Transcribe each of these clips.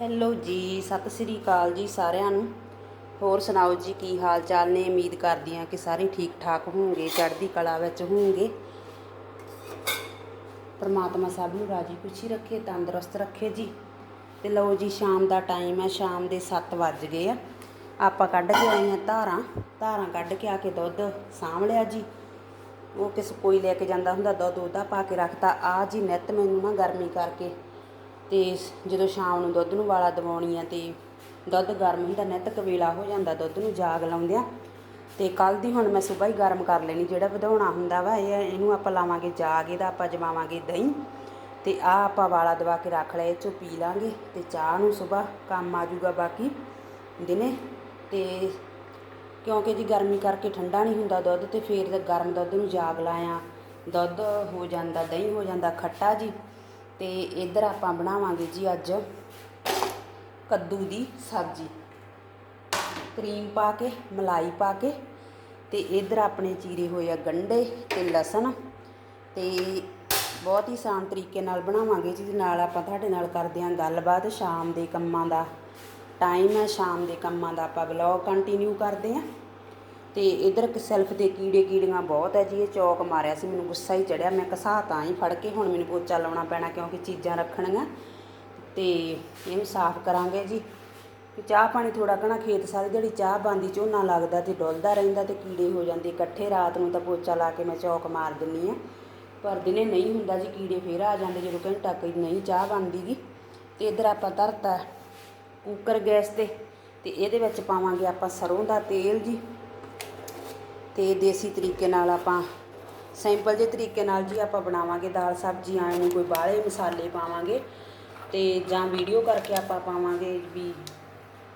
Hello ਜੀ, ਸਤਿ ਸ੍ਰੀ ਅਕਾਲ ਜੀ ਸਾਰਿਆਂ ਨੂੰ। ਹੋਰ ਸੁਣਾਓ ਜੀ, ਕੀ ਹਾਲ ਚਾਲ ਨੇ? ਉਮੀਦ ਕਰਦੀ ਹਾਂ ਕਿ ਸਾਰੇ ਠੀਕ ਠਾਕ ਹੋਣਗੇ, ਚੜ੍ਹਦੀ ਕਲਾ ਵਿੱਚ ਹੋਣਗੇ। ਪਰਮਾਤਮਾ ਸਭ ਨੂੰ ਰਾਜੀ ਖੁਸ਼ੀ ਰੱਖੇ, ਤੰਦਰੁਸਤ ਰੱਖੇ ਜੀ। ਤੇ ਲਓ ਜੀ, ਸ਼ਾਮ ਦਾ ਟਾਈਮ ਹੈ, ਸ਼ਾਮ ਦੇ 7 ਵੱਜ ਗਏ ਆ। ਆਪਾਂ ਕੱਢ ਕੇ ਆਏ ਆ ਧਾਰਾਂ। ਧਾਰਾਂ ਕੱਢ ਕੇ ਆ ਕੇ ਦੁੱਧ ਸਾਂਭ ਲਿਆ ਜੀ। ਉਹ ਕਿਸ ਕੋਈ ਲੈ ਕੇ ਜਾਂਦਾ ਹੁੰਦਾ, ਦੁੱਧ ਉਹਦਾ ਪਾ ਕੇ ਰੱਖਤਾ। ਆ ਜੀ, ਨਿੱਤ ਮੈਨੂੰ ਨਾ ਗਰਮੀ ਕਰਕੇ ਤੇ ਜਦੋਂ ਸ਼ਾਮ ਨੂੰ ਦੁੱਧ ਨੂੰ ਵਾਲਾ ਦਵਾਉਣੀ ਆ ਅਤੇ ਦੁੱਧ ਗਰਮ ਹੁੰਦਾ, ਨਿੱਤ ਵੇਲਾ ਹੋ ਜਾਂਦਾ, ਦੁੱਧ ਨੂੰ ਜਾਗ ਲਾਉਂਦਿਆਂ। ਅਤੇ ਕੱਲ੍ਹ ਦੀ ਹੁਣ ਮੈਂ ਸੁਬਾਹ ਹੀ ਗਰਮ ਕਰ ਲੈਣੀ, ਜਿਹੜਾ ਵਧਾਉਣਾ ਹੁੰਦਾ ਵਾ, ਇਹ, ਇਹਨੂੰ ਆਪਾਂ ਲਾਵਾਂਗੇ ਜਾਗ, ਇਹਦਾ ਆਪਾਂ ਜਮਾਵਾਂਗੇ ਦਹੀਂ। ਅਤੇ ਆਹ ਆਪਾਂ ਵਾਲਾ ਦਵਾ ਕੇ ਰੱਖ ਲਿਆ, ਇਹ ਚੋਂ ਪੀ ਲਾਂਗੇ ਅਤੇ ਚਾਹ ਨੂੰ ਸੁਬਾਹ ਕੰਮ ਆ ਜਾਊਗਾ ਬਾਕੀ ਦਿਨੇ। ਅਤੇ ਕਿਉਂਕਿ ਜੀ ਗਰਮੀ ਕਰਕੇ ਠੰਡਾ ਨਹੀਂ ਹੁੰਦਾ ਦੁੱਧ, ਤੇ ਫੇਰ ਗਰਮ ਦੁੱਧ ਨੂੰ ਜਾਗ ਲਾਇਆ। ਦੁੱਧ ਹੋ ਜਾਂਦਾ, ਦਹੀਂ ਹੋ ਜਾਂਦਾ, ਖੱਟਾ ਜੀ। ਅਤੇ ਇੱਧਰ ਆਪਾਂ ਬਣਾਵਾਂਗੇ ਜੀ ਅੱਜ ਕੱਦੂ ਦੀ ਸਬਜ਼ੀ। ਕਰੀਮ ਪਾ ਕੇ, ਮਲਾਈ ਪਾ ਕੇ ਤੇ ਇੱਧਰ ਆਪਣੇ ਚੀਰੇ ਹੋਏ ਆ ਗੰਢੇ ਤੇ ਲਸਣ ਤੇ ਬਹੁਤ ਹੀ ਆਸਾਨ ਤਰੀਕੇ ਨਾਲ ਬਣਾਵਾਂਗੇ ਜਿਹਦੇ ਨਾਲ ਆਪਾਂ ਤੁਹਾਡੇ ਨਾਲ ਕਰਦੇ ਹਾਂ ਗੱਲਬਾਤ ਸ਼ਾਮ ਦੇ ਕੰਮਾਂ ਦਾ। ਟਾਈਮ ਹੈ, ਸ਼ਾਮ ਦੇ ਕੰਮਾਂ ਦਾ ਆਪਾਂ ਵਲੌਗ ਕੰਟੀਨਿਊ ਕਰਦੇ ਹਾਂ। ਤੇ ਇਧਰ ਸੈਲਫ 'ਤੇ ਕੀੜੇ ਕੀੜੀਆਂ ਬਹੁਤ ਹੈ ਜੀ, ਇਹ ਚੌਕ ਮਾਰਿਆ ਸੀ, ਮੈਨੂੰ ਗੁੱਸਾ ਹੀ ਚੜਿਆ, ਮੈਂ ਕਸਾ ਤਾਂ ਹੀ ਫੜ ਕੇ, ਹੁਣ ਮੈਨੂੰ ਪੋਚਾ ਲਾਉਣਾ ਪੈਣਾ ਕਿਉਂਕਿ ਚੀਜ਼ਾਂ ਰੱਖਣੀਆਂ। ਤੇ ਇਹਨੂੰ ਸਾਫ਼ ਕਰਾਂਗੇ ਜੀ। ਚਾਹ ਪਾਣੀ ਥੋੜਾ ਘਣਾ ਖੇਤ ਸਾਰੀ ਦਿਹਾੜੀ ਚਾਹ ਬੰਦੀ ਝੋਨਾ ਲੱਗਦਾ ਤੇ ਡੁੱਲਦਾ ਰਹਿੰਦਾ ਤੇ ਕੀੜੇ ਹੋ ਜਾਂਦੇ। ਇਕੱਠੇ ਰਾਤ ਨੂੰ ਤਾਂ ਪੋਚਾ ਲਾ ਕੇ ਮੈਂ ਚੌਕ ਮਾਰ ਦਿੰਨੀ ਆ। ਪਰ ਦਿਨੇ ਨਹੀਂ ਹੁੰਦਾ ਜੀ, ਕੀੜੇ ਫੇਰ ਆ ਜਾਂਦੇ, ਜਦੋਂ ਘੰਟਾ ਕੋਈ ਨਹੀਂ ਚਾਹ ਬਣਦੀ ਗੀ। ਤੇ ਇਧਰ ਆਪਾਂ ਧਰਤਾ ਕੁੱਕਰ ਗੈਸ ਤੇ ਤੇ ਇਹਦੇ ਵਿੱਚ ਪਾਵਾਂਗੇ ਆਪਾਂ ਸਰੋਂ ਦਾ ਤੇਲ ਜੀ। ਤੇ ਦੇਸੀ ਤਰੀਕੇ ਨਾਲ ਆਪਾਂ ਸਿੰਪਲ ਜਿਹੇ ਤਰੀਕੇ ਨਾਲ ਜੀ ਆਪਾਂ ਬਣਾਵਾਂਗੇ ਦਾਲ ਸਬਜ਼ੀ ਆਏ ਨੂੰ ਕੋਈ ਬਾਹਲੇ ਮਸਾਲੇ ਪਾਵਾਂਗੇ ਤੇ ਜਾਂ ਵੀਡੀਓ ਕਰਕੇ ਆਪਾਂ ਪਾਵਾਂਗੇ ਵੀ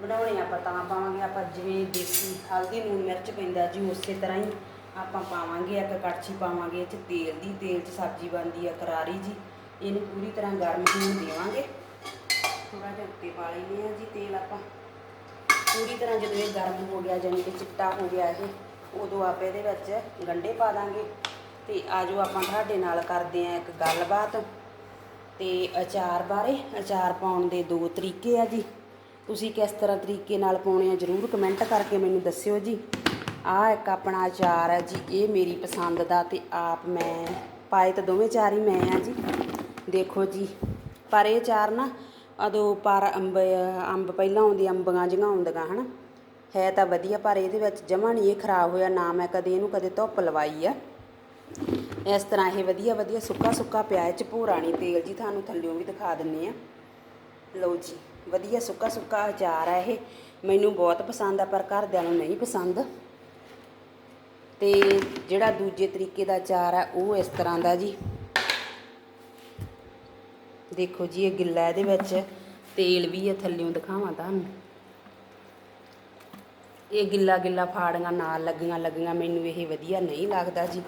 ਬਣਾਉਣੇ ਆਪਾਂ ਤਾਂ ਪਾਵਾਂਗੇ। ਆਪਾਂ ਜਿਵੇਂ ਦੇਸੀ ਹਲਦੀ ਨੂਨ ਮਿਰਚ ਪੈਂਦਾ ਜੀ, ਉਸੇ ਤਰ੍ਹਾਂ ਹੀ ਆਪਾਂ ਪਾਵਾਂਗੇ। ਇੱਕ ਕੜਛੀ ਪਾਵਾਂਗੇ, ਇਹ 'ਚ ਤੇਲ ਦੀ, ਤੇਲ 'ਚ ਸਬਜ਼ੀ ਬਣਦੀ ਆ ਕਰਾਰੀ ਜੀ। ਇਹਨੂੰ ਪੂਰੀ ਤਰ੍ਹਾਂ ਗਰਮ ਹੋਣ ਦੇਵਾਂਗੇ। ਥੋੜਾ ਜਿਹਾ ਉੱਤੇ ਪਾ ਲੈਂਦੇ ਆ ਜੀ ਤੇਲ ਆਪਾਂ। ਪੂਰੀ ਤਰ੍ਹਾਂ ਜਦੋਂ ਇਹ ਗਰਮ ਹੋ ਗਿਆ ਜਾਨੀ ਕਿ ਚਿੱਟਾ ਹੋ ਗਿਆ ਇਹ ਉਦੋਂ ਆਪ ਇਹਦੇ ਵਿੱਚ ਗੰਢੇ ਪਾ ਦਾਂਗੇ। ਤੇ ਆਜੋ ਆਪਾਂ ਤੁਹਾਡੇ ਨਾਲ ਕਰਦੇ ਆ ਇੱਕ ਗੱਲਬਾਤ। ਤੇ ਅਚਾਰ ਬਾਰੇ, ਅਚਾਰ ਪਾਉਣ ਦੇ ਦੋ ਤਰੀਕੇ ਆ ਜੀ। ਤੁਸੀਂ ਕਿਸ ਤਰ੍ਹਾਂ ਤਰੀਕੇ ਨਾਲ ਪਾਉਣੇ ਆ ਜਰੂਰ ਕਮੈਂਟ ਕਰਕੇ ਮੈਨੂੰ ਦੱਸਿਓ ਜੀ। ਆਹ ਇੱਕ ਆਪਣਾ ਅਚਾਰ ਹੈ ਜੀ, ਇਹ ਮੇਰੀ ਪਸੰਦ ਦਾ ਤੇ ਆਪ ਮੈਂ ਪਾਏ ਤਾਂ ਦੋਵੇਂ ਚਾਰ ਹੀ ਮੈਂ ਆ ਜੀ। ਦੇਖੋ ਜੀ, ਪਰ ਇਹ ਚਾਰ ਨਾ ਉਦੋਂ ਪਰ ਅੰਬ ਅੰਬ ਪਹਿਲਾਂ ਆਉਂਦੀ ਅੰਬੀਆਂ ਜਿਹੀਆਂ ਆਉਂਦੀਆਂ, ਹਨ। ਹੈ ਤਾਂ ਵਧੀਆ, ਪਰ ਇਹਦੇ ਵਿੱਚ ਜਮਾ ਨਹੀਂ ਇਹ ਖਰਾਬ ਹੋਇਆ, ਨਾ ਮੈਂ ਕਦੇ ਇਹਨੂੰ ਕਦੇ ਧੁੱਪ ਲਵਾਈ ਆ। ਇਸ ਤਰ੍ਹਾਂ ਇਹ ਵਧੀਆ ਵਧੀਆ ਸੁੱਕਾ ਸੁੱਕਾ ਪਿਆ, ਇਹ ਚ ਭੂਰਾ ਨਹੀਂ, ਤੇਲ ਜੀ ਤੁਹਾਨੂੰ ਥੱਲਿਓਂ ਵੀ ਦਿਖਾ ਦਿੰਨੇ ਆ। ਲਓ ਜੀ, ਵਧੀਆ ਸੁੱਕਾ ਸੁੱਕਾ ਅਚਾਰ ਆ ਇਹ। ਮੈਨੂੰ ਬਹੁਤ ਪਸੰਦ ਆ, ਪਰ ਘਰਦਿਆਂ ਨੂੰ ਨਹੀਂ ਪਸੰਦ। ਤੇ ਜਿਹੜਾ ਦੂਜੇ ਤਰੀਕੇ ਦਾ ਅਚਾਰ ਆ, ਉਹ ਇਸ ਤਰ੍ਹਾਂ ਦਾ ਜੀ। ਦੇਖੋ ਜੀ, ਇਹ ਗਿੱਲਾ ਇਹਦੇ ਵਿੱਚ, ਤੇਲ ਵੀ ਹੈ ਥੱਲਿਓਂ ਦਿਖਾਵਾਂ ਤੁਹਾਨੂੰ। ਇਹ ਗਿੱਲਾ ਗਿੱਲਾ ਫਾੜੀਆਂ ਨਾਲ ਲੱਗੀਆਂ ਲੱਗੀਆਂ ਮੈਨੂੰ ਇਹ ਵਧੀਆ ਨਹੀਂ ਲੱਗਦਾ ਜੀ।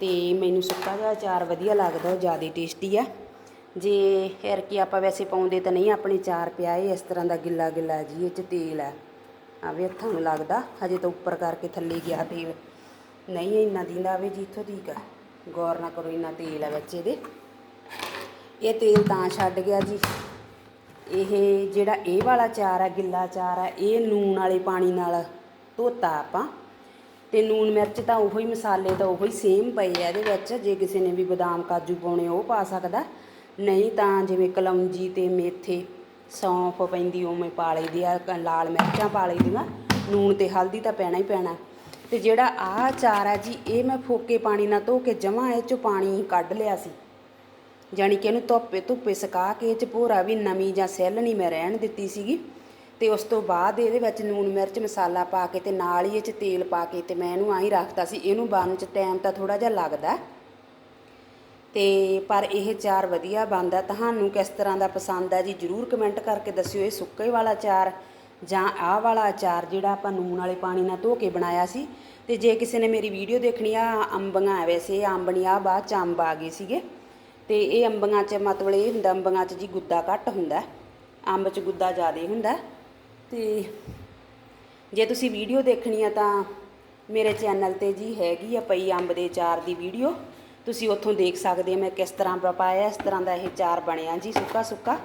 ਤੇ ਮੈਨੂੰ ਸੁੱਕਾ ਜਿਹਾ ਅਚਾਰ ਵਧੀਆ ਲੱਗਦਾ, ਉਹ ਜ਼ਿਆਦਾ ਟੇਸਟੀ ਆ। ਜੇ ਫਿਰ ਕੀ ਆਪਾਂ ਵੈਸੇ ਪਾਉਂਦੇ ਤਾਂ ਨਹੀਂ, ਆਪਣੇ ਚਾਰ ਪਿਆ ਇਹ ਇਸ ਤਰ੍ਹਾਂ ਦਾ ਗਿੱਲਾ ਗਿੱਲਾ ਜੀ, ਇਹ ਚ ਤੇਲ ਆ। ਆ ਵੀ ਹੱਥਾਂ ਨੂੰ ਲੱਗਦਾ, ਹਜੇ ਤਾਂ ਉੱਪਰ ਕਰਕੇ ਥੱਲੇ ਗਿਆ ਤੇਲ ਨਹੀਂ ਇੰਨਾ ਦਿੰਦਾ ਵੀ ਜੀ ਇੱਥੋਂ ਠੀਕ ਆ। ਗੌਰ ਨਾ ਕਰੋ ਇੰਨਾ ਤੇਲ ਆ ਵਿੱਚ ਇਹਦੇ। ਇਹ ਤੇਲ ਤਾਂ ਛੱਡ ਗਿਆ ਜੀ। ਇਹ ਜਿਹੜਾ ਇਹ ਵਾਲਾ ਚਾਰ ਆ, ਗਿੱਲਾ ਚਾਰ ਆ, ਇਹ ਲੂਣ ਵਾਲੇ ਪਾਣੀ ਨਾਲ ਧੋਤਾ ਆਪਾਂ। ਤੇ ਲੂਣ ਮਿਰਚ ਤਾਂ ਉਹੋ ਹੀ ਮਸਾਲੇ ਤਾਂ ਉਹੋ ਹੀ ਸੇਮ ਪਏ ਆ ਇਹਦੇ ਵਿੱਚ, ਜੇ ਕਿਸੇ ਨੇ ਵੀ ਬਦਾਮ, ਕਾਜੂ ਪਾਉਣੇ ਉਹ ਪਾ ਸਕਦਾ। ਨਹੀਂ ਤਾਂ ਜਿਵੇਂ ਕਲੌਂਜੀ ਤੇ ਮੇਥੇ, ਸੌਂਫ ਪੈਂਦੀ ਉਵੇਂ ਪਾ ਲਈਦੀ ਆ ਲਾਲ ਮਿਰਚਾਂ ਪਾ ਲਈਦੀਆਂ ਲੂਣ ਤੇ ਹਲਦੀ ਤਾਂ ਪੈਣਾ ਹੀ ਪੈਣਾ। ਤੇ ਜਿਹੜਾ ਆਹ ਅਚਾਰ ਆ ਜੀ, ਇਹ ਮੈਂ ਫੋਕੇ ਪਾਣੀ ਨਾਲ ਧੋ ਕੇ ਜਮਾਂ ਇਹ ਚੋਂ ਪਾਣੀ ਕੱਢ ਲਿਆ ਸੀ। ਜਾਣੀ ਕਿ ਇਹਨੂੰ ਧੁੱਪੇ ਧੁੱਪੇ ਸੁਕਾ ਕੇ ਇਹ ਚ ਭੋਰਾ ਵੀ ਨਵੀਂ ਜਾਂ ਸੈੱਲ ਨਹੀਂ ਮੈਂ ਰਹਿਣ ਦਿੱਤੀ ਸੀਗੀ। ਤੇ ਉਸ ਤੋਂ ਬਾਅਦ ਇਹਦੇ ਵਿੱਚ ਲੂਣ ਮਿਰਚ ਮਸਾਲਾ ਪਾ ਕੇ ਤੇ ਨਾਲ ਹੀ ਇਹ ਚ ਤੇਲ ਪਾ ਕੇ ਤੇ ਮੈਂ ਇਹਨੂੰ ਆਹੀ ਰੱਖਤਾ ਸੀ। ਇਹਨੂੰ ਬਣਨ ਚ ਟਾਈਮ ਤਾਂ ਥੋੜਾ ਜਿਹਾ ਲੱਗਦਾ। ਤੇ ਪਰ ਇਹ ਚਾਰ ਵਧੀਆ ਬਣਦਾ। ਤੁਹਾਨੂੰ ਕਿਸ ਤਰ੍ਹਾਂ ਦਾ ਪਸੰਦ ਆ ਜੀ? ਜਰੂਰ ਕਮੈਂਟ ਕਰਕੇ ਦੱਸਿਓ ਇਹ ਸੁੱਕੇ ਵਾਲਾ ਚਾਰ ਜਾਂ ਆਹ ਵਾਲਾ ਅਚਾਰ ਜਿਹੜਾ ਆਪਾਂ ਨੂਣ ਵਾਲੇ ਪਾਣੀ ਨਾਲ ਧੋ ਕੇ ਬਣਾਇਆ ਸੀ। ਤੇ ਜੇ ਕਿਸੇ ਨੇ ਮੇਰੀ ਵੀਡੀਓ ਦੇਖਣੀ ਆ ਅੰਬੀਆਂ ਵੈਸੇ ਅੰਬ ਨਹੀਂ ਆ ਬਾਅਦ ਚ ਅੰਬ ਆ ਗਏ ਸੀਗੇ। ਤੇ ਇਹ ਅੰਬੀਆਂ 'ਚ ਮਤਲਬ ਇਹ ਹੁੰਦਾ, ਅੰਬੀਆਂ 'ਚ ਜੀ ਗੁੱਦਾ ਘੱਟ ਹੁੰਦਾ, ਅੰਬ 'ਚ ਗੁੱਦਾ ਜ਼ਿਆਦਾ ਹੁੰਦਾ। ਤੇ ਜੇ ਤੁਸੀਂ ਵੀਡੀਓ ਦੇਖਣੀ ਆ ਤਾਂ ਮੇਰੇ ਚੈਨਲ ਤੇ ਜੀ ਹੈਗੀ ਆ ਪਈ ਅੰਬ ਦੇ ਚਾਰ ਦੀ ਵੀਡੀਓ। ਤੁਸੀਂ ਉੱਥੋਂ ਦੇਖ ਸਕਦੇ ਆ ਮੈਂ ਕਿਸ ਤਰ੍ਹਾਂ ਪਾਇਆ, ਇਸ ਤਰ੍ਹਾਂ ਦਾ ਇਹ ਚਾਰ ਬਣਿਆ ਜੀ, ਸੁੱਕਾ ਸੁੱਕਾ।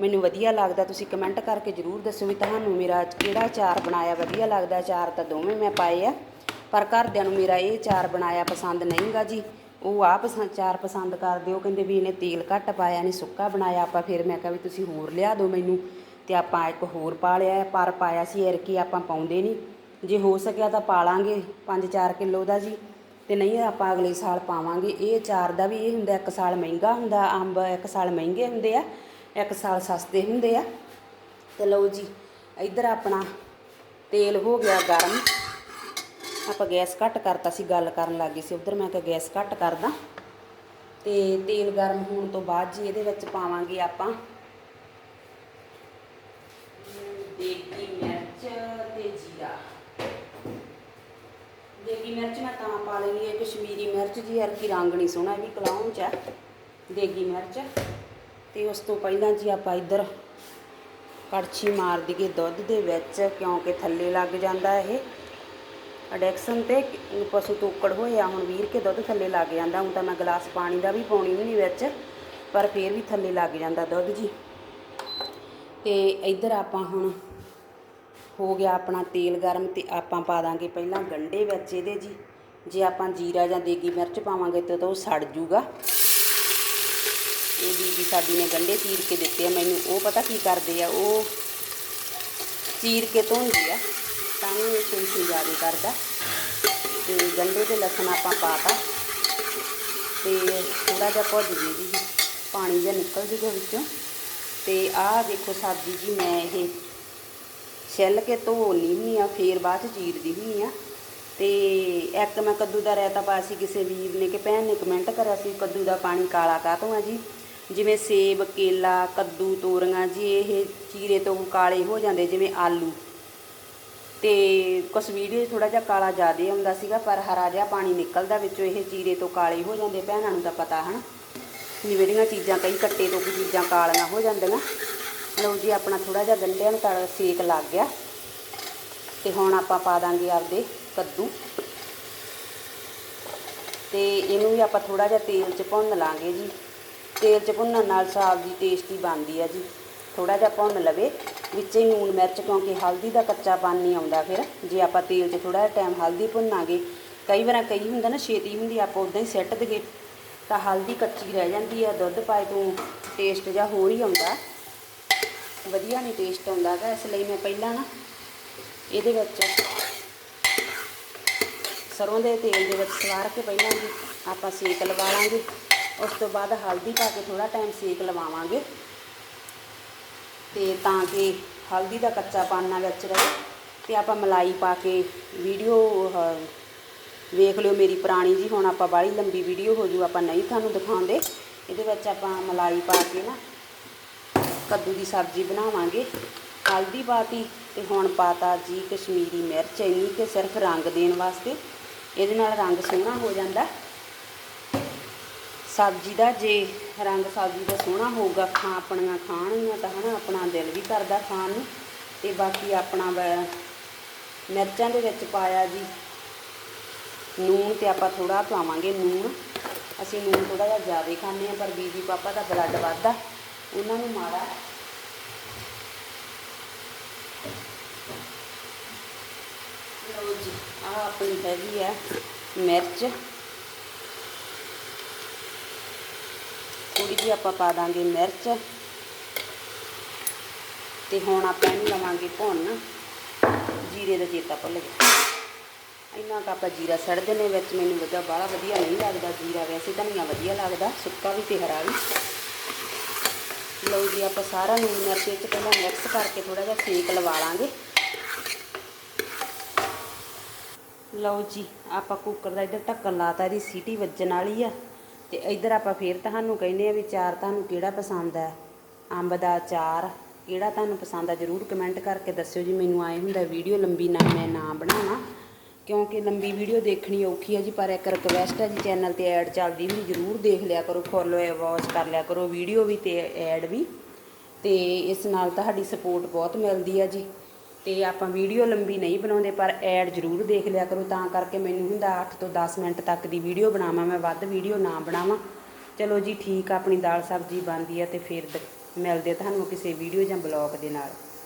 ਮੈਨੂੰ ਵਧੀਆ ਲੱਗਦਾ, ਤੁਸੀਂ ਕਮੈਂਟ ਕਰਕੇ ਜਰੂਰ ਦੱਸੋ ਵੀ ਤੁਹਾਨੂੰ ਮੇਰਾ ਕਿਹੜਾ ਚਾਰ ਬਣਾਇਆ ਵਧੀਆ ਲੱਗਦਾ, ਚਾਰ ਤਾਂ ਦੋਵੇਂ ਮੈਂ ਪਾਏ ਆ। ਪਰ ਘਰਦਿਆਂ ਨੂੰ ਮੇਰਾ ਇਹ ਚਾਰ ਬਣਾਇਆ ਪਸੰਦ ਨਹੀਂਗਾ ਜੀ। ਉਹ ਆਪ ਪਸੰਦ ਚਾਰ ਪਸੰਦ ਕਰਦੇ, ਉਹ ਕਹਿੰਦੇ ਵੀ ਇਹਨੇ ਤੇਲ ਘੱਟ ਪਾਇਆ ਨਹੀਂ ਸੁੱਕਾ ਬਣਾਇਆ, ਆਪਾਂ ਫਿਰ ਮੈਂ ਕਿਹਾ ਵੀ ਤੁਸੀਂ ਹੋਰ ਲਿਆ ਦਿਓ ਮੈਨੂੰ, ਤੇ ਆਪਾਂ ਇੱਕ ਹੋਰ ਪਾ ਲਿਆ, ਪਰ ਪਾਇਆ ਸੀ ਐਰ ਐਰਕੀ ਆਪਾਂ ਪਾਉਂਦੇ ਨਹੀਂ। ਜੇ ਹੋ ਸਕਿਆ ਤਾਂ ਪਾ ਲਾਂਗੇ 5-4 ਕਿਲੋ ਦਾ ਜੀ, ਤੇ ਨਹੀਂ ਆਪਾਂ ਅਗਲੇ ਸਾਲ ਪਾਵਾਂਗੇ। ਇਹ ਅਚਾਰ ਦਾ ਵੀ ਇਹ ਹੁੰਦਾ, ਇੱਕ ਸਾਲ ਮਹਿੰਗਾ ਹੁੰਦਾ, ਅੰਬ ਇੱਕ ਸਾਲ ਮਹਿੰਗੇ ਹੁੰਦੇ ਆ, ਇੱਕ ਸਾਲ ਸਸਤੇ ਹੁੰਦੇ ਆ। ਤੇ ਲਓ ਜੀ, ਇੱਧਰ ਆਪਣਾ ਤੇਲ ਹੋ ਗਿਆ ਗਰਮ। ਆਪਾਂ ਗੈਸ ਘੱਟ ਕਰਤਾ ਸੀ, ਗੱਲ ਕਰਨ ਲੱਗ ਗਏ ਸੀ ਉਧਰ, ਮੈਂ ਕਿਹਾ ਗੈਸ ਘੱਟ ਕਰਦਾ। ਤੇ ਤੇਲ ਗਰਮ ਹੋਣ ਤੋਂ ਬਾਅਦ ਜੀ ਇਹਦੇ ਵਿੱਚ ਪਾਵਾਂਗੇ ਆਪਾਂ ਦੇਗੀ ਮਿਰਚ ਤੇ ਜੀਰਾ। ਦੇਗੀ ਮਿਰਚ ਮੈਂ ਤਾਂ ਪਾ ਲੈਣੀ ਹੈ, ਕਸ਼ਮੀਰੀ ਮਿਰਚ ਜੀ ਹਰ ਕੀ ਰੰਗ ਨਹੀਂ ਸੋਹਣਾ, ਇਹ ਵੀ ਕਲਾਉਂ ਚ ਹੈ। ਦੇਗੀ ਮਿਰਚ ਤੇ ਉਸ ਤੋਂ ਪਹਿਲਾਂ ਜੀ ਆਪਾਂ ਇੱਧਰ ਕੜਛੀ ਮਾਰ ਦਈਏ ਦੁੱਧ ਦੇ ਵਿੱਚ, ਕਿਉਂਕਿ ਥੱਲੇ ਲੱਗ ਜਾਂਦਾ ਇਹ। ਅਡੈਕਸ਼ਨ ਤੇ ਪਸ਼ੂ ਤੋਕੜ ਹੋਇਆ, ਹੁਣ ਵੀਰ ਕੇ ਦੁੱਧ ਥੱਲੇ ਲੱਗ ਜਾਂਦਾ, ਹੁਣ ਤਾਂ ਮੈਂ ਗਲਾਸ ਪਾਣੀ ਦਾ ਵੀ ਪਾਉਣੀ ਨਹੀਂ ਵਿੱਚ, ਪਰ ਫੇਰ ਵੀ ਥੱਲੇ ਲੱਗ ਜਾਂਦਾ ਦੁੱਧ ਜੀ। ਤੇ ਇੱਧਰ ਆਪਾਂ ਹੁਣ ਹੋ ਗਿਆ ਆਪਣਾ ਤੇਲ ਗਰਮ ਤੇ ਆਪਾਂ ਪਾ ਦਾਂਗੇ ਪਹਿਲਾਂ ਗੰਡੇ ਵਿੱਚ ਇਹਦੇ ਜੀ। ਜੇ ਆਪਾਂ ਜੀਰਾ ਜਾਂ ਦੇਗੀ ਮਿਰਚ ਪਾਵਾਂਗੇ ਤਾਂ ਤਾਂ ਉਹ ਸੜ ਜੂਗਾ। ਇਹ ਬੀਬੀ ਸਾਡੀ ਨੇ ਗੰਡੇ ਚੀਰ ਕੇ ਦਿੱਤੇ ਆ, ਮੈਨੂੰ ਉਹ ਪਤਾ ਕੀ ਕਰਦੇ ਆ, ਉਹ ਚੀਰ ਕੇ ਧੋਂਦੀ ਆ। ਤਾਂ ਹੀ ਇਹ ਸੇਸੀ ਜ਼ਿਆਦਾ ਕਰਦਾ। ਤੇ ਗੰਢੇ ਤੇ ਲਸਣ ਆਪਾਂ ਪਾਤਾ। ਤੇ ਥੋੜਾ ਜਿਹਾ ਭੁੱਜ ਜੇ ਜੀ। ਪਾਣੀ ਜਿਹਾ ਨਿਕਲ ਜੂਗਾ ਵਿੱਚੋਂ। ਤੇ ਆਹ ਦੇਖੋ ਸਬਜ਼ੀ ਜੀ, ਮੈਂ ਇਹ ਛਿੱਲ ਕੇ ਧੋਣੀ ਹੁੰਦੀ ਆ, ਫੇਰ ਬਾਅਦ ਚ ਚੀਰਦੀ ਹੁੰਦੀ ਆ। ਤੇ ਇੱਕ ਮੈਂ ਕੱਦੂ ਦਾ ਰਾਇਤਾ ਪਾਇਆ ਸੀ ਕਿਸੇ ਵੀਰ ਨੇ ਕਿ ਭੈਣ ਨੇ ਕਮੈਂਟ ਕਰਿਆ ਸੀ, ਕੱਦੂ ਦਾ ਪਾਣੀ ਕਾਲਾ ਕਾਹਤੋਂ ਆ ਜੀ? ਜਿਵੇਂ ਸੇਬ, ਕੇਲਾ, ਕੱਦੂ, ਤੋਰੀਆਂ ਜੀ, ਇਹ ਚੀਰੇ ਤੋਂ ਕਾਲੇ ਹੋ ਜਾਂਦੇ, ਜਿਵੇਂ ਆਲੂ। ਤੇ ਕੁਛ ਵੀਡੀਓ 'ਚ ਥੋੜਾ ਜਿਹਾ ਕਾਲਾ ਜ਼ਿਆਦਾ ਆਉਂਦਾ ਸੀਗਾ, ਪਰ ਹਰਾ ਜਿਹਾ ਪਾਣੀ ਨਿਕਲਦਾ ਵਿੱਚੋਂ, ਇਹ ਚੀਰੇ ਤੋਂ ਕਾਲੇ ਹੋ ਜਾਂਦੇ, ਭੈਣਾਂ ਨੂੰ ਤਾਂ ਪਤਾ ਹਨ। ਵੀ ਜਿਹੜੀਆਂ ਚੀਜ਼ਾਂ ਕਈ ਕੱਟੇ ਤੋਂ ਵੀ ਚੀਜ਼ਾਂ ਕਾਲੀਆਂ ਹੋ ਜਾਂਦੀਆਂ। ਲਓ ਜੀ, ਆਪਣਾ ਥੋੜਾ ਜਿਹਾ ਗੰਢਿਆਂ ਨੂੰ ਤੜ ਸੇਕ ਲੱਗ ਗਿਆ। ਤੇ ਹੁਣ ਆਪਾਂ ਪਾ ਦਾਂਗੇ ਆਪਦੇ ਕੱਦੂ। ਤੇ ਇਹਨੂੰ ਵੀ ਆਪਾਂ ਥੋੜਾ ਜਿਹਾ ਤੇਲ 'ਚ ਭੁੰਨ ਲਾਂਗੇ ਜੀ। ਤੇਲ 'ਚ ਭੁੰਨਣ ਨਾਲ ਸਬਜ਼ੀ ਟੇਸਟੀ ਬਣਦੀ ਆ ਜੀ। ਥੋੜਾ ਜਿਹਾ ਭੁੰਨ ਲਵੇ, ਵਿੱਚ ਹੀ ਲੂਣ ਮਿਰਚ ਕਿਉਂਕਿ ਹਲਦੀ ਦਾ ਕੱਚਾਪਨ ਨਹੀਂ ਆਉਂਦਾ ਫਿਰ। ਜੇ ਆਪਾਂ ਤੇਲ 'ਚ ਥੋੜਾ ਜਿਹਾ ਟਾਈਮ ਹਲਦੀ ਭੁੰਨਾਂਗੇ, ਕਈ ਵਾਰ ਕਈ ਹੁੰਦਾ ਨਾ ਛੇਤੀ ਹੁੰਦੀ ਆਪਾਂ ਉਦਾਂ ਹੀ ਸਿੱਟ ਦਈਏ, ਤਾਂ ਹਲਦੀ ਕੱਚੀ ਰਹਿ ਜਾਂਦੀ ਆ, ਦੁੱਧ ਪਾਏ ਤੋਂ ਟੇਸਟ ਜਿਹਾ ਹੋਰ ਹੀ ਆਉਂਦਾ। ਵਧੀਆ ਨਹੀਂ ਟੇਸਟ ਆਉਂਦਾ ਗਾ ਇਸ ਲਈ ਮੈਂ ਪਹਿਲਾਂ ਨਾ ਇਹਦੇ ਵਿੱਚ ਸਰੋਂ ਦੇ ਤੇਲ ਦੇ ਵਿੱਚ ਸਵਾਰ ਕੇ ਪਹਿਲਾਂ ਜੀ ਆਪਾਂ ਸੇਕ ਲਵਾ ਲਾਂਗੇ, ਉਸ ਤੋਂ ਬਾਅਦ ਹਲਦੀ ਪਾ ਕੇ ਥੋੜਾ ਟਾਈਮ ਸੇਕ ਲਵਾਵਾਂਗੇ। ਤੇ ਤਾਂ ਕਿ ਹਲਦੀ ਦਾ ਕੱਚਾਪਨ ਨਾ ਵਿੱਚ ਰਹੇ ਤੇ ਆਪਾਂ ਮਲਾਈ ਪਾ ਕੇ ਵੀਡੀਓ ਵੇਖ ਲਿਓ ਮੇਰੀ ਪੁਰਾਣੀ ਜੀ, ਹੁਣ ਆਪਾਂ ਬਾਹਲੀ ਲੰਬੀ ਵੀਡੀਓ ਹੋ ਜੂ, ਆਪਾਂ ਨਹੀਂ ਤੁਹਾਨੂੰ ਦਿਖਾਉਂਦੇ। ਇਹਦੇ ਵਿੱਚ ਆਪਾਂ ਮਲਾਈ ਪਾ ਕੇ ਨਾ ਕੱਦੂ ਦੀ ਸਬਜ਼ੀ ਬਣਾਵਾਂਗੇ। ਹਲਦੀ ਪਾਤੀ ਤੇ ਹੁਣ ਪਾਤਾ ਜੀ ਕਸ਼ਮੀਰੀ ਮਿਰਚ, ਇੰਨੀ ਕਿ ਸਿਰਫ ਰੰਗ ਦੇਣ ਵਾਸਤੇ। ਇਹਦੇ ਨਾਲ ਰੰਗ ਸੋਹਣਾ ਹੋ ਜਾਂਦਾ। ਸਬਜ਼ੀ ਦਾ ਜੇ ਰੰਗ ਸਬਜ਼ੀ ਦਾ ਸੋਹਣਾ ਹੋਊਗਾ, ਖਾਂ ਆਪਣੀਆਂ ਖਾਣਗੀਆਂ ਤਾਂ ਹਨਾ, ਆਪਣਾ ਦਿਲ ਵੀ ਕਰਦਾ ਖਾਣ ਨੂੰ। ਤੇ ਬਾਕੀ ਆਪਣਾ ਮਿਰਚਾਂ ਦੇ ਵਿੱਚ ਪਾਇਆ ਜੀ। ਨੂਣ ਤੇ ਆਪਾਂ ਥੋੜਾ ਪਾਵਾਂਗੇ ਨੂਣ। ਅਸੀਂ ਨੂਣ ਥੋੜਾ ਜਿਹਾ ਜ਼ਿਆਦਾ ਖਾਂਦੇ ਆ ਪਰ ਬੀਬੀ ਪਾਪਾ ਦਾ ਬਲੱਡ ਵੱਧਦਾ। ਉਹਨਾਂ ਨੂੰ ਮਾੜਾ ਲਓ ਜੀ, ਆਹ ਆਪਣੀ ਹੈਗੀ ਆ ਮਿਰਚ। ਥੋੜੀ ਜਿਹੀ ਆਪਾਂ ਪਾ ਦਾਂਗੇ ਮਿਰਚ। ਤੇ ਹੁਣ ਆਪਾਂ ਇਹਨੂੰ ਲਵਾਂਗੇ ਭੁੰਨ। ਜੀਰੇ ਦਾ ਚੇਤਾ ਭੁੱਲ ਗਿਆ। ਇੰਨਾ ਕੁ ਆਪਾਂ ਜੀਰਾ ਸੜਦੇ ਨੇ ਵਿੱਚ, ਮੈਨੂੰ ਵਧੀਆ ਬਾਹਲਾ ਵਧੀਆ ਨਹੀਂ ਲੱਗਦਾ ਜੀਰਾ। ਵੈਸੇ ਧਨੀਆ ਵਧੀਆ ਲੱਗਦਾ, ਸੁੱਕਾ ਵੀ ਤੇ ਹਰਾ ਵੀ। ਲਓ ਜੀ, ਆਪਾਂ ਸਾਰਾ ਨੂਨ ਮਿਰਚ ਵਿੱਚ ਪਹਿਲਾਂ ਮਿਕਸ ਕਰਕੇ ਥੋੜਾ ਜਿਹਾ ਸੇਕ ਲਵਾ ਲਾਂਗੇ। ਲਓ ਜੀ, ਆਪਾਂ ਕੁੱਕਰ ਦਾ ਇੱਧਰ ਢੱਕਣ ਲਾਤਾ, ਇਹਦੀ ਸੀਟੀ ਵੱਜਣ ਵਾਲੀ ਆ। ਤੇ ਇੱਧਰ ਆਪਾਂ ਫੇਰ ਤੁਹਾਨੂੰ ਕਹਿੰਦੇ ਆ ਵੀ ਚਾਰ ਤੁਹਾਨੂੰ ਕਿਹੜਾ ਪਸੰਦ ਹੈ? ਅੰਬ ਦਾ ਚਾਰ ਕਿਹੜਾ ਤੁਹਾਨੂੰ ਪਸੰਦ ਆ? ਜਰੂਰ ਕਮੈਂਟ ਕਰਕੇ ਦੱਸਿਓ ਜੀ। ਮੈਨੂੰ ਆਏ ਹੁੰਦਾ ਵੀਡੀਓ ਲੰਬੀ ਨਾ, ਮੈਂ ਨਾ ਬਣਾਵਾਂ। ਕਿਉਂਕਿ ਲੰਬੀ ਵੀਡੀਓ ਦੇਖਣੀ ਔਖੀ ਹੈ ਜੀ, ਪਰ ਇੱਕ ਰਿਕਵੈਸਟ ਹੈ ਜੀ ਚੈਨਲ ਤੇ ਐਡ ਚੱਲਦੀ ਵੀ ਜਰੂਰ ਦੇਖ ਲਿਆ ਕਰੋ ਫੋਲੋ ਵਾਚ ਕਰ ਲਿਆ ਕਰੋ, ਵੀਡੀਓ ਵੀ ਤੇ ਐਡ ਵੀ। ਤੇ ਇਸ ਨਾਲ ਤੁਹਾਡੀ ਸਪੋਰਟ ਬਹੁਤ ਮਿਲਦੀ ਹੈ ਜੀ। ਤੇ ਆਪਾਂ ਵੀਡੀਓ ਲੰਬੀ ਨਹੀਂ ਬਣਾਉਂਦੇ, ਪਰ ਐਡ ਜ਼ਰੂਰ ਦੇਖ ਲਿਆ ਕਰੋ। ਤਾਂ ਕਰਕੇ ਮੈਨੂੰ ਹੁੰਦਾ 8 ਤੋਂ 10 ਮਿੰਟ ਤੱਕ ਦੀ ਵੀਡੀਓ ਬਣਾਵਾਂ, ਮੈਂ ਵੱਧ ਵੀਡੀਓ ਨਾ ਬਣਾਵਾਂ। ਚਲੋ ਜੀ, ਠੀਕ ਆਪਣੀ ਦਾਲ ਸਬਜ਼ੀ ਬਣਦੀ ਆ ਤੇ ਫਿਰ ਦ- ਮਿਲਦੇ ਤੁਹਾਨੂੰ ਕਿਸੇ ਵੀਡੀਓ ਜਾਂ ਬਲੌਗ ਦੇ ਨਾਲ।